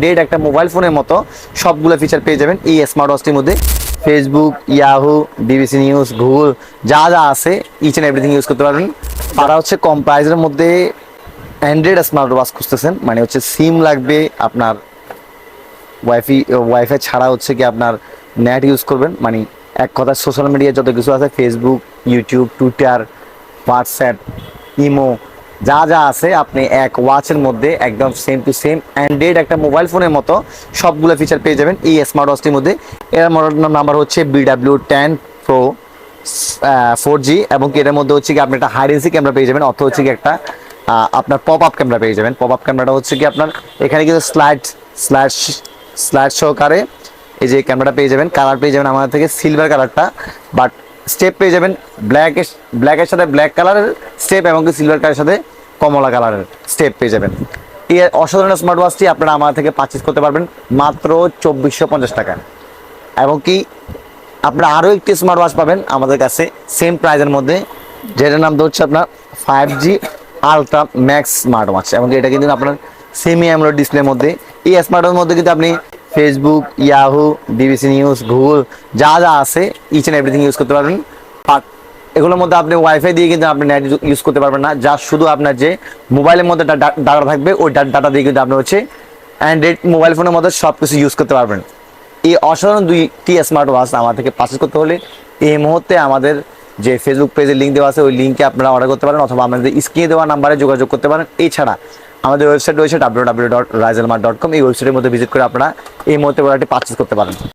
Android একটা mobile ফোনের মতো সবগুলো ফিচার পেয়ে যাবেন। এই স্মার্ট ওয়াচটির মধ্যে Facebook Yahoo BBC news Google যা যা আছে ইচ অ্যান্ড এভরিথিং ইউজ করতে পারবেন। তারা হচ্ছে কম প্রাইসের মধ্যে অ্যান্ড্রয়েড স্মার্ট ওয়াচ খুঁজতেছেন মানে হচ্ছে সিম লাগবে, আপনার ওয়াইফাই ওয়াইফাই ছাড়া হচ্ছে কি আপনার নেট ইউজ করবেন। মানে এক কথা সোশ্যাল মিডিয়া যত কিছু আছে Facebook YouTube Twitter WhatsApp imo যা যা আছে আপনি এক ওয়াচের মধ্যে একদম সেম টু সেম অ্যান্ড্রয়েড একটা মোবাইল ফোনের মতো সবগুলো ফিচার পেয়ে যাবেন এই স্মার্ট ওয়াচটির মধ্যে। এর মডেল নাম্বার হচ্ছে BW ten pro four G এবং এটার মধ্যে হচ্ছে কি আপনি একটা হাইডেন্সি ক্যামেরা পেয়ে যাবেন অর্থ হচ্ছে কি একটা আপনার পপ আপ ক্যামেরা পেয়ে যাবেন। পপ আপ ক্যামেরাটা হচ্ছে কি আপনার এখানে কিন্তু স্লাইড স্লাইড স্লাইড সহকারে এই যে ক্যামেরাটা পেয়ে যাবেন কালার পেয়ে যাবেন আমাদের থেকে সিলভার কালারটা বাট স্টেপ পেয়ে যাবেন ব্ল্যাক ব্ল্যাকের সাথে ব্ল্যাক কালারের স্টেপ এবং সিলভার কালারের সাথে কমলা কালারের স্টেপ পেয়ে যাবেন। এই অসাধারণ স্মার্ট ওয়াচটি আপনারা আমার থেকে পারচেস করতে পারবেন মাত্র চব্বিশশো পঞ্চাশ টাকা এবং কি, আপনারা আরও একটি স্মার্ট ওয়াচ পাবেন আমাদের কাছে সেম প্রাইজের মধ্যে, যেটার নাম হচ্ছে আপনার five G ultra max smart watch এবং এটা কিন্তু আপনার সেমি অ্যামোলেড ডিসপ্লের মধ্যে। এই স্মার্ট ওয়াচের মধ্যে কিন্তু আপনি Facebook Yahoo BBC news Google যা যা আছে ইচ অ্যান্ড এভরিথিং ইউজ করতে পারবেন। এগুলোর মধ্যে আপনি ওয়াইফাই দিয়ে কিন্তু আপনি নেট ইউজ করতে পারবেন না। যা শুধু আপনার যে মোবাইলের মধ্যে ডাটা থাকবে, ওই ডাটা দিয়ে কিন্তু আপনি হচ্ছে অ্যান্ড্রয়েড মোবাইল ফোনের মধ্যে সব কিছু ইউজ করতে পারবেন। এই অসাধারণ দুইটি স্মার্ট ওয়াচ আমার থেকে পারচেস করতে হলে এই মুহূর্তে আমাদের যে ফেসবুক পেজের লিঙ্ক দেওয়া আছে, ওই লিঙ্কে আপনারা অর্ডার করতে পারেন অথবা আমাদের স্ক্রিনে দেওয়া নাম্বারে যোগাযোগ করতে পারেন। এছাড়া আমাদের ওয়েবসাইট রয়েছে W W dot rizelmar dot com এই ওয়েবসাইটের মধ্যে ভিজিট করে আপনারা এই মুহূর্তে প্রোডাক্টটি পারচেস করতে পারেন।